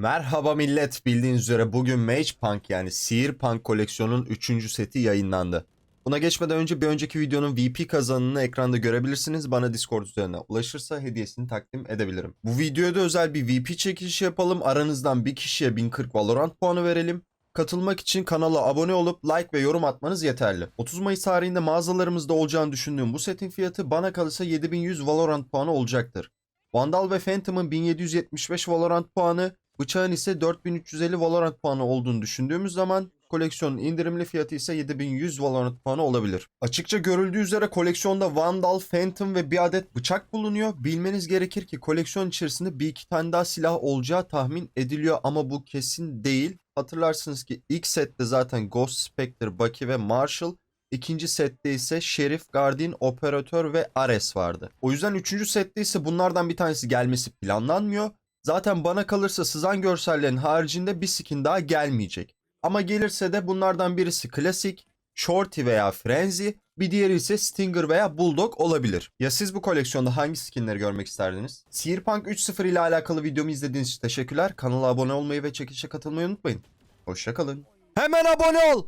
Merhaba millet. Bildiğiniz üzere bugün Mage Punk yani Sihir Punk koleksiyonun 3. seti yayınlandı. Buna geçmeden önce bir önceki videonun VP kazanını ekranda görebilirsiniz. Bana Discord üzerinden ulaşırsa hediyesini takdim edebilirim. Bu videoda özel bir VP çekilişi yapalım. Aranızdan bir kişiye 1040 Valorant puanı verelim. Katılmak için kanala abone olup like ve yorum atmanız yeterli. 30 Mayıs tarihinde mağazalarımızda olacağını düşündüğüm bu setin fiyatı bana kalırsa 7100 Valorant puanı olacaktır. Vandal ve Phantom'ın 1775 Valorant puanı, bıçağın ise 4350 Valorant puanı olduğunu düşündüğümüz zaman koleksiyonun indirimli fiyatı ise 7100 Valorant puanı olabilir. Açıkça görüldüğü üzere koleksiyonda Vandal, Phantom ve bir adet bıçak bulunuyor. Bilmeniz gerekir ki koleksiyon içerisinde bir iki tane daha silah olacağı tahmin ediliyor ama bu kesin değil. Hatırlarsınız ki ilk sette zaten Ghost Spectre, Bucky ve Marshall İkinci sette ise Şerif, Guardian, Operatör ve Ares vardı. O yüzden üçüncü sette ise bunlardan bir tanesi gelmesi planlanmıyor. Zaten bana kalırsa sızan görsellerin haricinde bir skin daha gelmeyecek. Ama gelirse de bunlardan birisi klasik, Shorty veya Frenzy, bir diğeri ise Stinger veya Bulldog olabilir. Ya siz bu koleksiyonda hangi skinleri görmek isterdiniz? Cyberpunk 3.0 ile alakalı videomu izlediğiniz için teşekkürler. Kanala abone olmayı ve çekilişe katılmayı unutmayın. Hoşçakalın. Hemen abone ol!